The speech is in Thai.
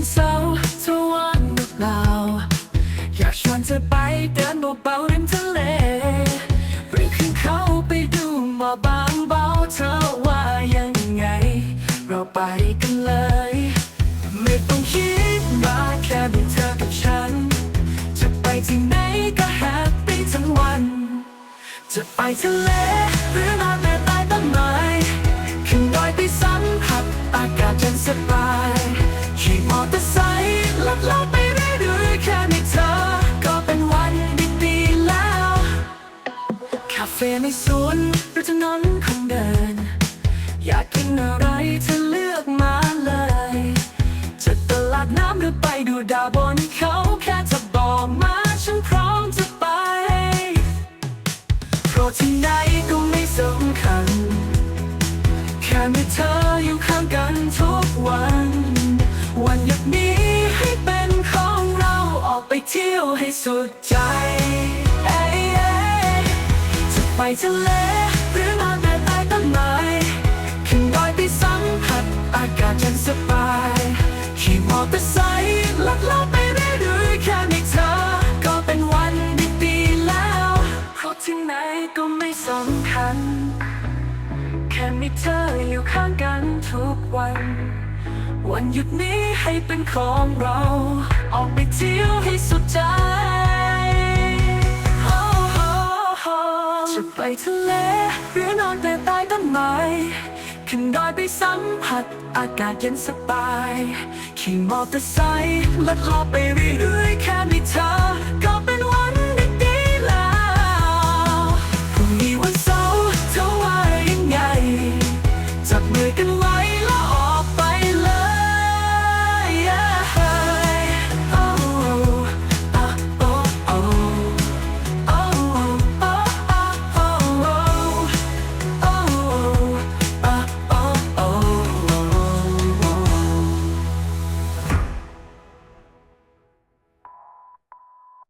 ันเสาร์เธอวันหรือเปล่า อยากชวนเธอไปเดินเบาๆริมทะเลหรืขึ้นเขาไปดูหมอบางเบาเธอว่ายังไง เราไปกันเลย ไม่ต้องคิดมากแค่มีเธอกับฉัน จะไปที่ไหนก็แฮปปี้ทั้งวัน จะไปทะเลหรือนานใฟ่ในสวนหรือถนนคนเดิน อยากกินอะไรเธอเลือกมาเลยจะตลาดน้ำหรือไปดูดาวบนเขาแค่จะบอกมาฉันพร้อมจะไปเพราะที่ไหนก็ไม่สำคัญ แค่มีเธออยู่ข้างกันทุกวัน วันหยุดนี้ให้เป็นของเราออกไปเที่ยวให้สุดใจ ทะเลหรือนอนในใต้ต้นไม้ขึ้นดอยไปสัมผัสอากาศเย็นสบายขี่มอเตอร์ไซค์ลัดเลาไปเรื่อยๆแค่มีเธอ ก็เป็นวันดีๆแล้วเพราะที่ไหนก็ไม่สำคัญ แค่มีเธออยู่ข้างกันทุกวัน วันหยุดนี้ให้เป็นของเรา ออกไปเที่ยวให้สุดใจ ไปทะเลหรือนอนแต่ใต้ต้นไม้ขึ้นดอยไปสัมผัสอากาศเย็นสบาย ขี่มอเตอร์ไซค์ลัดเลาไปเรื่อยๆแค่มีเธอ ก็เป็นวันดีๆแล้วพรุ่งนี้วันเสาร์เธอวายังไง จับมือกัน